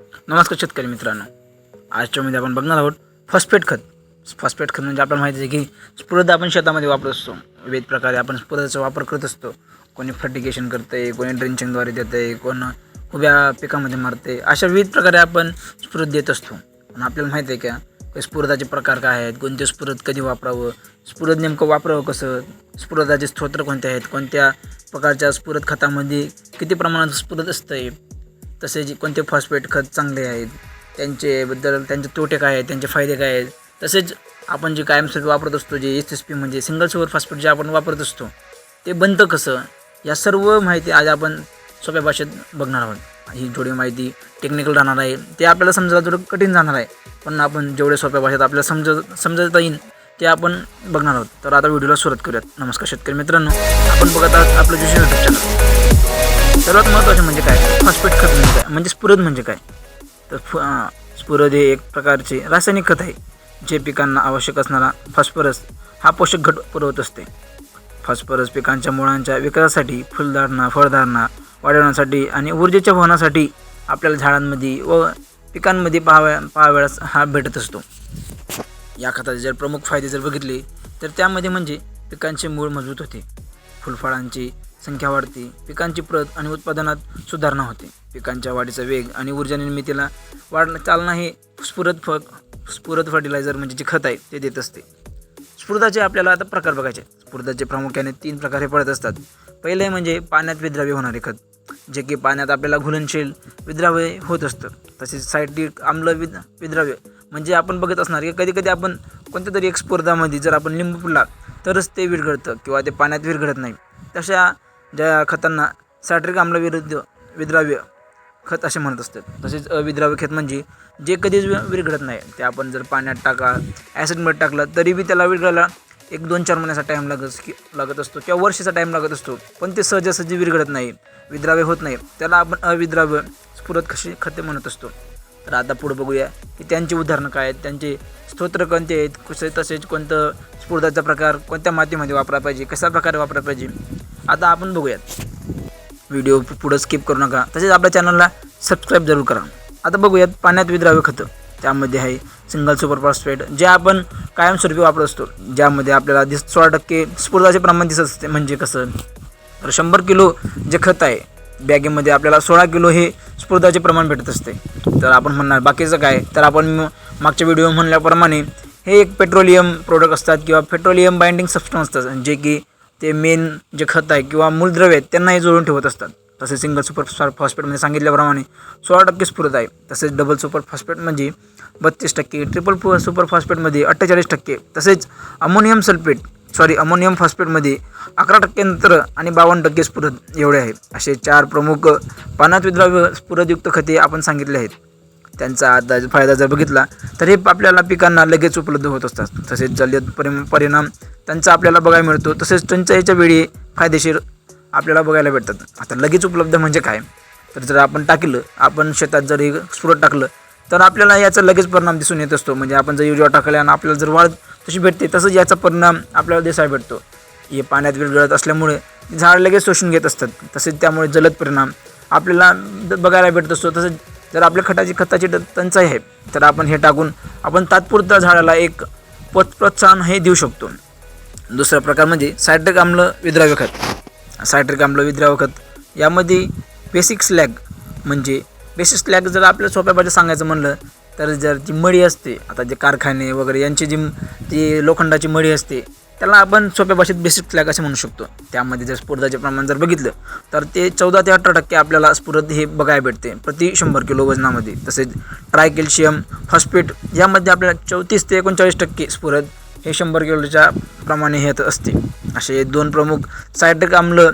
नमस्कार शेतकरी मित्रांनो. आजच्यामध्ये आपण बघणार आहोत फॉस्फेट खत. फॉस्फेट खत म्हणजे आपल्याला माहिती आहे की स्फुरद आपण शेतामध्ये वापरत असतो. विविध प्रकारे आपण स्फुरदाचा वापर करत असतो. कोणी फर्टिगेशन करते कोणी ड्रिंचिंगद्वारे देते कोण उभ्या पिकामध्ये मारते अशा विविध प्रकारे आपण स्फुरद देत असतो. पण आपल्याला माहिती आहे का स्फुरदाचे प्रकार काय आहेत कोणते स्फुरद कधी वापरावं स्फुरद नेमकं वापरावं कसं स्फुरदाचे स्तोत्र कोणते आहेत कोणत्या प्रकारच्या स्फुरद खतामध्ये किती प्रमाणात स्फुरद असतं तसेच कोणते फॉस्फेट खत चांगले आहेत त्यांचेबद्दल त्यांचे तोटे काय आहेत त्यांचे फायदे काय आहेत तसेच आपण जे कायमस्वरूपी वापरत असतो जे एस एस पी म्हणजे सिंगल सुपर फॉस्फेट जे आपण वापरत असतो ते बनतं कसं? या सर्व माहिती आज आपण सोप्या भाषेत बघणार आहोत. ही थोडी माहिती टेक्निकल राहणार आहे. ते आपल्याला समजायला थोडं कठीण जाणार आहे. पण आपण जेवढे सोप्या भाषेत आपल्याला समजत समजता येईल ते आपण बघणार आहोत. तर आता व्हिडिओला सुरुवात करूयात. नमस्कार शेतकरी मित्रांनो. आपण बघत आहात आपलं जे युट्यूब चॅनल सर्वात महत्त्वाचे म्हणजे काय? फॉस्फेट खत म्हणजे काय? म्हणजे स्फुरद म्हणजे काय? तर फ स्फुरद हे एक प्रकारचे रासायनिक खत आहे जे पिकांना आवश्यक असणारा फॉस्फरस हा पोषक घट पुरवत असते. फॉस्फरस पिकांच्या मुळांच्या विकासासाठी फुलधारणा फळधारणा वाढवण्यासाठी आणि ऊर्जेच्या वहनासाठी आपल्याला झाडांमध्ये व पिकांमध्ये पाहाव्या पाहावयास हा भेटत असतो. या खताचे जर प्रमुख फायदे जर बघितले तर त्यामध्ये म्हणजे पिकांचे मूळ मजबूत होते. फुलफळांची संख्या वाढते. पिकांची प्रत आणि उत्पादनात सुधारणा होते. पिकांच्या वाढीचा वेग आणि ऊर्जा निर्मितीला वाढ चालना हे स्फुरद फ स्फुरद फर्टिलायझर म्हणजे जे खत आहे ते देत असते. स्फुर्दाचे आपल्याला आता प्रकार बघायचे स्फुर्दाचे प्रामुख्याने तीन प्रकारे पडत असतात. पहिले म्हणजे पाण्यात विद्राव्य होणारे खत जे की पाण्यात आपल्याला घुलनशील विद्राव्य होत असतं. तसेच सायटिक आम्ल विद विद्राव्य म्हणजे आपण बघत असणार की कधी कधी आपण कोणत्या तरी एक स्पर्धामध्ये जर आपण लिंबू पुरला तरच ते विरघळतं किंवा ते पाण्यात विरघळत नाही. तशा ज्या खतांना सायट्रिक आम्ल विरुद्ध विद्राव्य खत असे म्हणत असतात. तसेच अविद्राव्य खत म्हणजे जे कधीच वि- नाही. ते आपण जर पाण्यात टाका ॲसिडमध्ये टाकलं तरी बी त्याला विरघडायला एक दोन चार महिन्याचा टाईम लागत की लागत असतो किंवा वर्षाचा टाईम लागत असतो. पण ते सहजासहजी विरघडत नाही विद्राव्य होत नाही. त्याला आपण अविद्राव्य स्फुरत कशी खते म्हणत असतो. तर आता पुढं बघूया की त्यांची उदाहरणं काय आहेत. त्यांचे स्तोत्र कोणते आहेत? कसे तसेच कोणतं स्फुरदाचा प्रकार कोणत्या मातीमध्ये वापरायला पाहिजे? कशा प्रकारे वापरायला पाहिजे? आता आपण बघूयात. व्हिडिओ पुढं स्किप करू नका. तसेच आपल्या चॅनलला सबस्क्राईब जरूर करा. आता बघूयात पाण्यात विद्राव्य खतं. त्यामध्ये आहे सिंगल सुपर फॉस्फेट जे आपण कायमस्वरूपी वापरत असतो. ज्यामध्ये आपल्याला दिस सोळा टक्के स्फुरदाचे प्रमाण दिसत असते. म्हणजे कसं? तर शंभर किलो जे खत आहे बॅगेमध्ये आपल्याला सोळा किलो हे स्फूर्धाचे प्रमाण भेटत असते. तर आपण म्हणणार बाकीचं काय? तर आपण मागच्या व्हिडिओ म्हणल्याप्रमाणे हे एक पेट्रोलियम प्रोडक्ट असतात किंवा पेट्रोलियम बाइंडिंग सबस्टन्स असतात. जे की ते मेन जे खत आहे किंवा मूलद्रव्य आहेत त्यांनाही जोडून ठेवत असतात. तसेच सिंगल सुपर फॉस्फेटमध्ये सांगितल्याप्रमाणे सोळा टक्के स्फुरद आहे. तसेच डबल सुपर फॉस्फेट म्हणजे बत्तीस टक्के ट्रिपल सुपर फॉस्फेटमध्ये अठ्ठेचाळीस टक्के तसेच अमोनियम सल्फेट सॉरी अमोनियम फॉस्फेटमध्ये अकरा टक्के नंतर आणि बावन्न टक्के स्फुरद एवढे आहे. असे चार प्रमुख पाण्यात विद्राव्य स्फुरदयुक्त खते आपण सांगितले आहेत. त्यांचा आता फायदा जर बघितला तर हे आपल्याला पिकांना लगेच उपलब्ध होत असतात. तसेच जलद परि परिणाम त्यांचा आपल्याला बघायला मिळतो. तसेच टंचाईच्या वेळी फायदेशीर आपल्याला बघायला भेटतात. आता लगेच उपलब्ध म्हणजे काय? तर जर आपण टाकलं आपण शेतात जर हे टाकलं तर आपल्याला याचा लगेच परिणाम दिसून येत असतो. म्हणजे आपण जर युरिया टाकल्या आणि आपल्याला जर वाढ तशी भेटते तसंच याचा परिणाम आपल्याला दिसायला भेटतो. हे पाण्यात विरघळत असल्यामुळे झाड लगेच शोषून घेत असतात. तसेच त्यामुळे जलद परिणाम आपल्याला बघायला भेटत असतो. तसंच जर आपल्या खताची खताची टंचाई आहे तर आपण हे टाकून आपण तात्पुरता झाडाला एक पत प्रोत्साहन हे देऊ शकतो. दुसरा प्रकार म्हणजे सायट्रिक आम्ल विद्राव्य खत. सायट्रिक आम्ल विद्राव्य खत यामध्ये बेसिक स्लॅग म्हणजे बेसिक स्लॅग जर आपल्या सोप्या भाषेत सांगायचं म्हणलं तर जर जी मळी असते आता जे कारखाने वगैरे यांची जी जी लोखंडाची मळी असते त्याला आपण सोप्या भाषेत बेसिक फ्लॅग असे म्हणू शकतो. त्यामध्ये जर स्फुरदाचे प्रमाण जर बघितलं तर ते चौदा ते अठरा टक्के आपल्याला स्फुरद हे बघायला भेटते. प्रति शंभर किलो वजनामध्ये. तसेच ट्राय कॅल्शियम फॉस्फेट यामध्ये आपल्याला चौतीस ते एकोणचाळीस टक्के स्फुरद हे शंभर किलोच्या प्रमाणे हे येत असते. असे दोन प्रमुख सायट्रिक आम्ल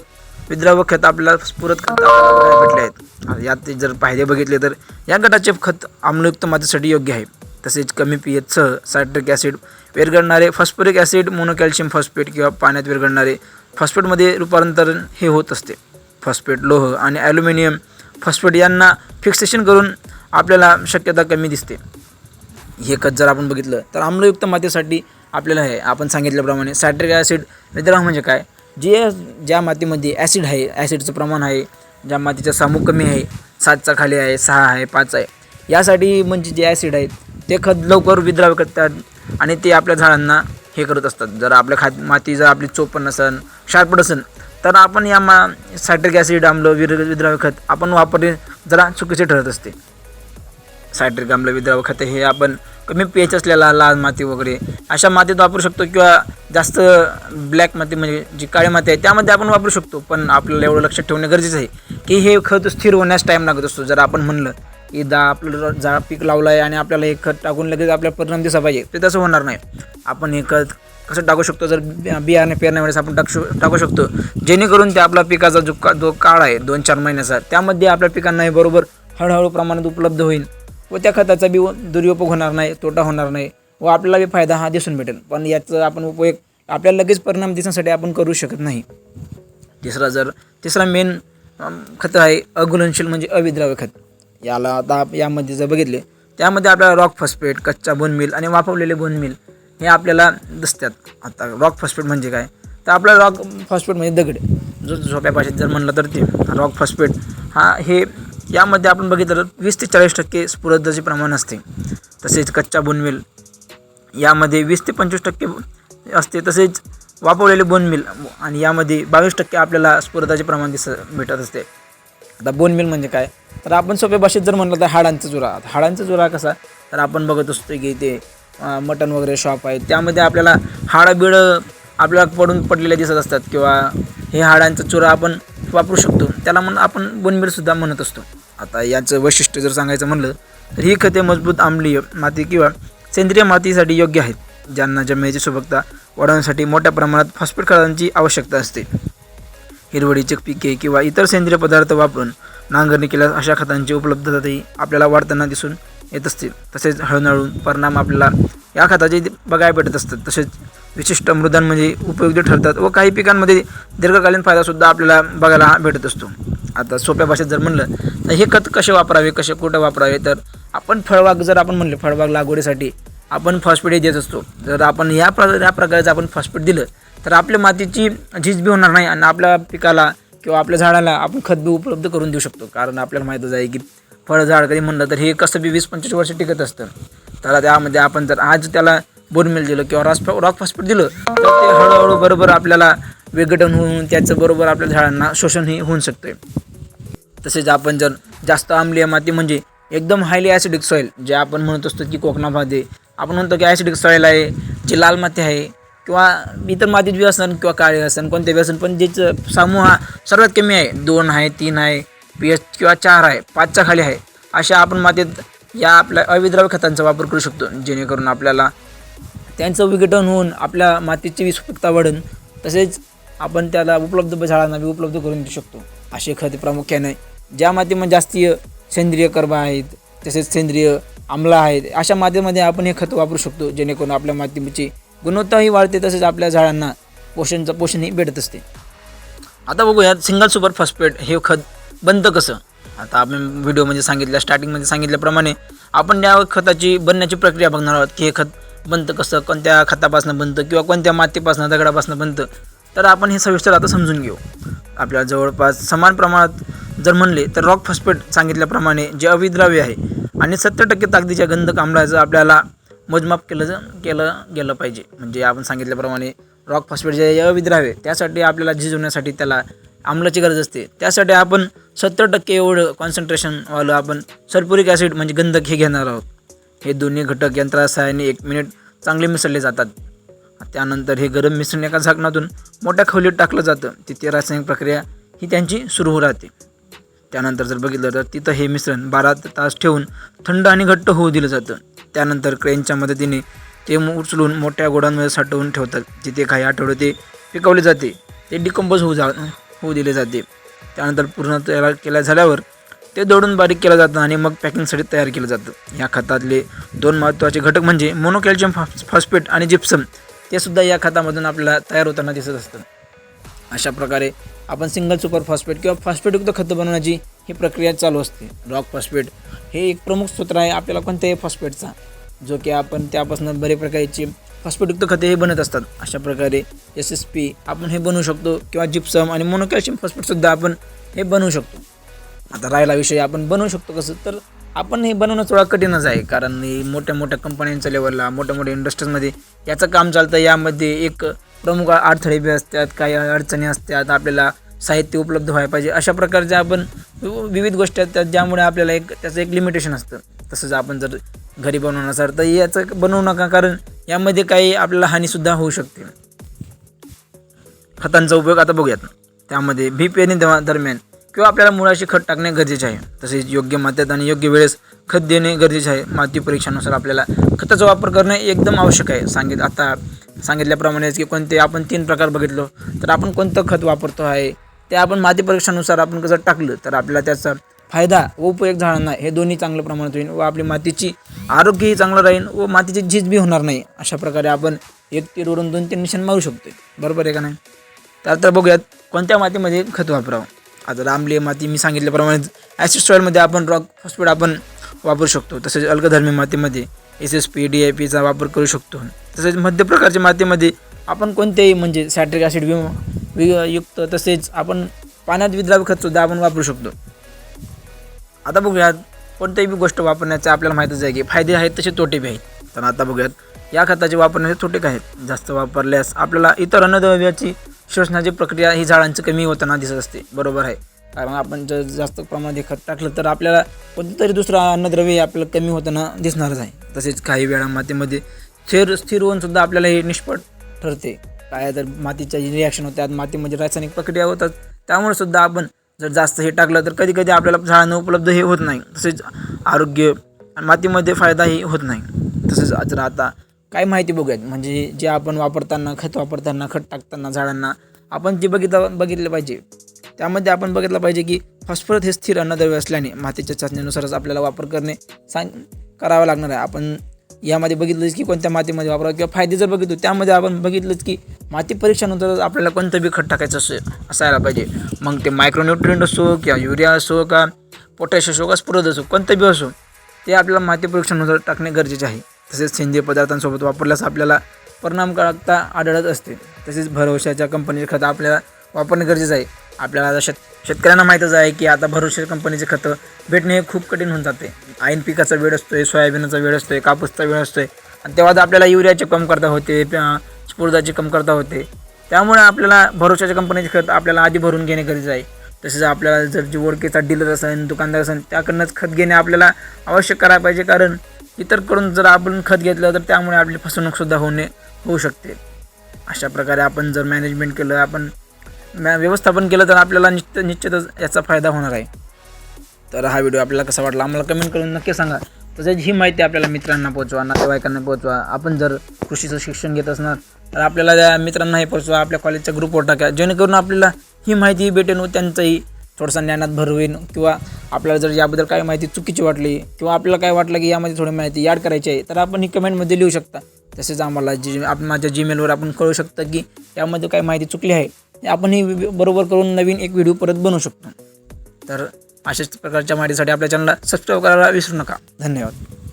विद्राव खत आपल्याला स्फुरद खत भेटले आहेत. यात जर फायदे बघितले तर या गटाचे खत आम्लयुक्त मातीसाठी योग्य आहे. तसेच कमी पी सह सायट्रिक ॲसिड विरघळणारे फॉस्फोरिक ॲसिड मोनोकॅल्शियम फॉस्फेट किंवा पाण्यात विरघळणारे फॉस्फेटमध्ये रूपांतरण हे होत असते. फॉस्फेट लोह आणि ॲल्युमिनियम फॉस्फेट यांना फिक्सेशन करून आपल्याला शक्यता कमी दिसते. हे खत जर आपण बघितलं तर आम्लयुक्त मातीसाठी आपल्याला हे आपण सांगितल्याप्रमाणे सायट्रिक ॲसिड विद्राव म्हणजे काय? जे ज्या मातीमध्ये ॲसिड आहे ॲसिडचं प्रमाण आहे ज्या मातीचा सामूह कमी आहे सातचा खाली आहे सहा आहे पाच आहे यासाठी म्हणजे जे ॲसिड आहेत ते खत लवकर विद्राव करतात आणि ते आपल्या झाडांना हे करत असतात. जर आपल्या खात माती जर आपली चोपण नसन शार्पड असेल तर आपण या मा सायट्रिक ॲसिड आम्ल विर विद्राव्य खत आपण वापरणे जरा चुकीचे ठरत असते. सायट्रिक आम्ल विद्राव्य खत हे आपण कमी पेच असलेला लाल माती वगैरे अशा मातीत वापरू शकतो किंवा जास्त ब्लॅक माती म्हणजे जी काळी माती आहे त्यामध्ये आपण वापरू शकतो. पण आपल्याला एवढं लक्षात ठेवणे गरजेचं आहे की हे खत स्थिर होण्यास टाईम लागत असतो. जर आपण म्हणलं की दा आपलं जा पीक लावलं आहे आणि आपल्याला हे खत टाकून लगेच आपल्याला परिणाम दिसा पाहिजे ते तसं होणार नाही. आपण हे खत कसं टाकू शकतो? जर बियाणे पेरण्यावेळेस आपण टाकू टाकू शकतो. जेणेकरून ते आपला पिकाचा जो का जो काळ आहे दोन चार महिन्याचा त्यामध्ये आपल्या पिकांना हे बरोबर हळूहळू प्रमाणात उपलब्ध होईल व त्या खताचा बी दुरुपयोग होणार नाही तोटा होणार नाही व आपल्याला बी फायदा हा दिसून भेटेल. पण याचा आपण उपयोग आपल्याला लगेच परिणाम दिसण्यासाठी आपण करू शकत नाही. तिसरा जर तिसरा मेन खत आहे अघुलनशील म्हणजे अविद्राव्य खत. याला आता आप- यामध्ये जर बघितले त्यामध्ये आपल्याला रॉक फॉस्फेट कच्चा बोनमिल आणि वाफवलेले बोनमिल हे आपल्याला दिसतात. आता रॉक फॉस्फेट म्हणजे काय? तर आपला रॉक फॉस्फेट म्हणजे दगड. जो सोप्या भाषेत जर म्हणलं तर ते रॉक फॉस्फेट हा हे यामध्ये आपण बघितलं तर वीस ते चाळीस टक्के स्फुरदाचे प्रमाण असते. तसेच कच्चा बोनमिल यामध्ये वीस ते पंचवीस टक्के असते. तसेच वापरलेले बोन मिल आणि यामध्ये बावीस टक्के आपल्याला स्फुरदाचे प्रमाण दिस भेटत असते. आता बोन मिल म्हणजे काय? तर आपण सोप्या भाषेत जर म्हणलं तर हाडांचा चुरा. हाडांचा चुरा कसा? तर आपण बघत असतो की ते मटन मटण वगैरे शॉप आहे. त्यामध्ये आपल्याला हाडं बिडं आपल्याला पडून पडलेले दिसत असतात किंवा हे हाडांचा चुरा आपण वापरू शकतो. त्याला म्हणून आपण बोनबिलसुद्धा म्हणत असतो. आता याचं वैशिष्ट्य जर सांगायचं म्हणलं तर ही खते मजबूत आम्लीय माती किंवा सेंद्रिय मातीसाठी योग्य आहेत ज्यांना जमिनीची सुबकता वाढवण्यासाठी मोठ्या प्रमाणात फॉस्फेट खतांची आवश्यकता असते. हिरवळीचे पिके किंवा इतर सेंद्रिय पदार्थ वापरून नांगरणी केल्यास अशा खतांची उपलब्धताही आपल्याला वाढताना दिसून येत असतील तसेच हळूहळू परिणाम आपल्याला या खताचे बघायला भेटत असतात. तसेच विशिष्ट मृदांमध्ये म्हणजे उपयुक्त ठरतात व काही पिकांमध्ये दीर्घकालीन फायदासुद्धा आपल्याला बघायला भेटत असतो. आता सोप्या भाषेत जर म्हणलं तर हे खत कसे वापरावे कसे कुठं वापरावे? तर आपण फळबाग जर आपण म्हणले फळबाग लागवडीसाठी आपण फॉस्फेट हे देत असतो. जर आपण या प्र या प्रकारचं आपण फॉस्फेट दिलं तर आपल्या मातीची झीज बी होणार नाही आणि आपल्या पिकाला किंवा आपल्या झाडाला आपण खत बी उपलब्ध करून देऊ शकतो. कारण आपल्याला माहीतच आहे की फळझाड कधी म्हणलं तर हे कसं बी वीस पंचवीस वर्ष टिकत असतं. त्याला त्यामध्ये आपण जर आज त्याला बोरमेल दिलं किंवा रॉस रॉक फॉस्फेट दिलं तर ते हळूहळू बरोबर आपल्याला विघटन होऊन त्याचं बरोबर आपल्या झाडांना शोषणही होऊन शकते तसेच आपण जर जास्त आम्लीय माती म्हणजे एकदम हायली ॲसिडिक सॉईल जे आपण म्हणत असतो की कोकणामध्ये आपण म्हणतो की ॲसिडिक सॉईल आहे जी लाल माती आहे किंवा इतर मातीत व्यसन किंवा काळे व्यसन कोणते व्यसन पण ज्याचं समूह हा सर्वात कमी आहे. दोन आहे तीन आहे पी एच किंवा चार आहे पाचच्या खाली आहे. अशा आपण मातीत या आपल्या अविद्राव्य खतांचा वापर करू शकतो जेणेकरून आपल्याला त्यांचं विघटन होऊन आपल्या मातीची विस्फुटता वाढून. तसेच आपण त्याला उपलब्ध झाडांना बी उपलब्ध करून देऊ शकतो. असे खते प्रामुख्याने ज्या मातीमध्ये जास्तीय सेंद्रिय कर्ब आहेत तसेच सेंद्रिय आम्ल आहेत अशा मातीमध्ये आपण हे खत वापरू शकतो जेणेकरून आपल्या मातीची गुणवत्ताही वाढते तसेच आपल्या झाडांना पोषणचं पोषणही भेटत असते. आता बघूयात सिंगल सुपर फॉस्फेट हे खत बनतं कसं? आता आपण व्हिडिओमध्ये सांगितलं स्टार्टिंगमध्ये सांगितल्याप्रमाणे आपण या खताची बनण्याची प्रक्रिया बघणार आहोत की हे खत बनतं कसं कोणत्या खतापासून बनतं किंवा कोणत्या मातीपासून दगडापासून बनतं तर आपण हे सविस्तर आता समजून घेऊ. आपल्या जवळपास समान प्रमाणात जर म्हणले तर रॉक फॉस्फेट सांगितल्याप्रमाणे जे अविद्राव्य आहे आणि सत्तर टक्के ताकदीच्या गंधक आम्लाचं आपल्याला मोजमाप केलं ज- केलं गेलं पाहिजे. म्हणजे आपण सांगितल्याप्रमाणे रॉक फॉस्फेट जे अविद्राव्य आहे, त्यासाठी आपल्याला झिजवण्यासाठी त्याला आम्लाची गरज असते. त्यासाठी आपण सत्तर टक्के एवढं कॉन्सन्ट्रेशनवालं आपण सल्फ्युरिक ॲसिड म्हणजे गंधक हे घेणार आहोत. हे दोन्ही घटक यंत्रासहाय्याने एक मिनिट चांगले मिसळले जातात. त्यानंतर हे गरम मिसळण्याच्या एका झाकणातून मोठ्या खोलीत टाकलं जातं. तिथे रासायनिक प्रक्रिया ही त्यांची सुरू होऊ राहते. त्यानंतर जर बघितलं तर तिथं हे मिश्रण बारा तास ठेवून थंड आणि घट्ट होऊ दिलं जातं. त्यानंतर क्रेनच्या मदतीने ते उचलून मोठ्या गोडांमध्ये साठवून ठेवतात जिथे काही आठवडे ते पिकवले जाते. ते डिकंपोज होऊ जा होऊ दिले जाते. त्यानंतर पूर्ण तयार केल्या झाल्यावर ते दळून बारीक केलं जातं आणि मग पॅकिंगसाठी तयार केलं जातं. या खतातले दोन महत्त्वाचे घटक म्हणजे मोनोकॅल्शियम फॉ फॉस्फेट आणि जिप्सम ते सुद्धा या खतामधून आपल्याला तयार होताना दिसत असतं. अशा प्रकारे आपण सिंगल सुपर फॉस्फेट किंवा फॉस्फेटयुक्त खतं बनवण्याची ही प्रक्रिया चालू असते. रॉक फॉस्फेट हे एक प्रमुख सूत्र आहे आपल्याला कोणत्याही फॉस्फेटचा जो की आपण त्यापासून बरे प्रकारची फॉस्फेटयुक्त खते हे बनत असतात. अशा प्रकारे एस एस पी आपण हे बनवू शकतो किंवा जिप्सम आणि मोनोकॅल्शियम फॉस्फेटसुद्धा आपण हे बनवू शकतो. आता राहिला विषय आपण बनवू शकतो कसं? तर आपण हे बनवणं थोडा कठीणच आहे. कारण मोठ्या मोठ्या कंपन्यांच्या लेवलला मोठ्या मोठ्या इंडस्ट्रीजमध्ये याचं काम चालतं. यामध्ये एक प्रमुख अडथळे बी असतात काही अडचणी असतात आपल्याला साहित्य उपलब्ध व्हायला पाहिजे. अशा प्रकारच्या आपण वि- विविध गोष्टी असतात ज्यामुळे आपल्याला एक त्याचं एक लिमिटेशन असतं. तसंच आपण जर घरी बनवणार असाल तर याचं बनवू नका कारण यामध्ये काही आपल्याला हानीसुद्धा होऊ शकते. खतांचा उपयोग आता बघूयात. त्यामध्ये बी पेरणी दवा- दरम्यान किंवा आपल्याला मुळाशी खत टाकणे गरजेचे आहे. तसेच योग्य मात्यात आणि योग्य वेळेस खत देणे गरजेचे आहे. माती परीक्षानुसार आपल्याला खताचा वापर करणे एकदम आवश्यक आहे. सांगित आता सांगितल्याप्रमाणेच की कोणते आपण तीन प्रकार बघितलो तर आपण कोणतं खत वापरतो आहे ते आपण माती परीक्षानुसार आपण कसं टाकलं तर आपल्याला त्याचा फायदा व उपयोग झाला हे दोन्ही चांगल्या प्रमाणात होईल व आपली मातीची आरोग्यही चांगलं राहील व मातीची झीज बी होणार नाही. अशा प्रकारे आपण एक तीरवरून दोन तीन निशाण मारू शकतो बरोबर आहे का नाही? तर आता बघूयात कोणत्या मातीमध्ये खत वापरावं? आता रामलीय माती मी सांगितल्याप्रमाणे ॲसिड सॉईलमध्ये आपण रॉक फॉस्फेट आपण वापरू शकतो. तसेच अल्कधर्मी मातीमध्ये S S P D I पीचा वापर करू शकतो. तसेच मध्य प्रकारच्या मातीमध्ये आपण कोणत्याही म्हणजे सॅट्रिक ॲसिड वि वि- युक्त तसेच आपण पाण्यात विद्राव्य खतसुद्धा आपण वापरू शकतो. आता बघूयात कोणत्याही बी गोष्ट वापरण्याचे आपल्याला माहितच आहे की फायदे आहेत तसे तोटे बी आहेत. तर आता बघूयात या खताचे वापरण्याचे तोटे काय आहेत? जास्त वापरल्यास आपल्याला इतर अन्नद्रव्याची शोषणाची प्रक्रिया ही झाडांची कमी होताना दिसत असते. बरोबर आहे. कारण आपण जर जास्त प्रमाणात खत टाकलं तर आपल्याला कोणतरी दुसरं अन्नद्रव्य आपल्याला कमी होताना दिसणारच आहे. तसेच काही वेळा मातीमध्ये स्थिर स्थिर होऊन सुद्धा आपल्याला हे निष्फळ ठरते. काय तर मातीच्या जी रिॲक्शन होतात मातीमध्ये रासायनिक प्रक्रिया होतात त्यामुळे सुद्धा आपण जर जास्त हे टाकलं तर कधी कधी आपल्याला झाडांना उपलब्ध हे होत नाही. तसेच आरोग्य मातीमध्ये फायदाही होत नाही. तसेच जर आता काय माहिती बघूयात. म्हणजे जे आपण वापरताना खत वापरताना खत टाकताना झाडांना आपण जे बघितलं बघितलं पाहिजे त्यामध्ये आपण बघितलं पाहिजे की फॉस्फरस हे स्थिर अन्नद्रव्य असल्याने मातीच्या चाचणीनुसारच आपल्याला वापर करणे सांग करावा लागणार आहे. आपण यामध्ये बघितलंच की कोणत्या मातीमध्ये वापरावं किंवा फायदे जर बघितलो त्यामध्ये आपण बघितलंच की माती परीक्षानंतर आपल्याला कोणतं बी खत टाकायचं असे असायला पाहिजे. मग ते मायक्रोन्युट्रियंट असो किंवा युरिया असो का पोटॅश असो का स्फुरद असो कोणतं बी असो ते आपल्याला माती परीक्षानुसार टाकणे गरजेचे आहे. तसेच सेंद्रिय पदार्थांसोबत वापरल्यास आपल्याला परिणामकारकता आढळत असते. तसेच भरवशाच्या कंपनीचे खतं आपल्याला वापरणे गरजेचं आहे. आपल्याला आता शेत शेतकऱ्यांना माहीतच आहे की आता भरोशाच्या कंपनीचे खतं भेटणे हे खूप कठीण होऊन जाते. ऐन पिकाचा वेळ असतोय सोयाबीनचा वेळ असतोय कापूसचा वेळ असतोय. आणि तेव्हा आपल्याला युरियाची कमतरता होते स्फुर्दाची कमकरता कमतरता होते. त्यामुळे आपल्याला भरोशाच्या कंपनीचे खत आपल्याला आधी भरून घेणे गरजेचं आहे. तसेच आपल्याला जर जी ओळखीचा डीलर असेल दुकानदार असेल त्याकडनंच खत घेणे आपल्याला आवश्यक करायला पाहिजे. कारण इतरकडून जर आपण खत घेतलं तर त्यामुळे आपली फसवणूकसुद्धा होणे होऊ शकते. अशा प्रकारे आपण जर मॅनेजमेंट केलं आपण व्यवस्थापन केलं तर आपल्याला निश्चित निश्चितच याचा फायदा होणार आहे. तर हा व्हिडिओ आपल्याला कसा वाटला आम्हाला कमेंट करून नक्की सांगा. तसेच ही माहिती आपल्याला मित्रांना पोहोचवा नातेवाईकांना पोहोचवा आपण जर कृषीचं शिक्षण घेत असणार तर आपल्याला त्या मित्रांनाही पोहोचवा आपल्या कॉलेजच्या ग्रुपवर टाका. जेणेकरून आपल्याला ही माहिती भेटेल व त्यांचंही थोडंसं ज्ञानात भर होईल किंवा आपल्याला जर याबद्दल काही माहिती चुकीची वाटली किंवा आपल्याला काय वाटलं की यामध्ये थोडी माहिती ॲड करायची आहे तर आपण ही कमेंटमध्ये लिहू शकता. तसेच आम्हाला जी आपण माझ्या जीमेलवर आपण कळू शकता की यामध्ये काही माहिती चुकली आहे. आपण ही बरोबर करून नवीन एक व्हिडिओ परत बनवू शकतो. तर अशाच प्रकारच्या माहितीसाठी आपल्या चॅनलला सबस्क्राईब करायला विसरू नका. धन्यवाद.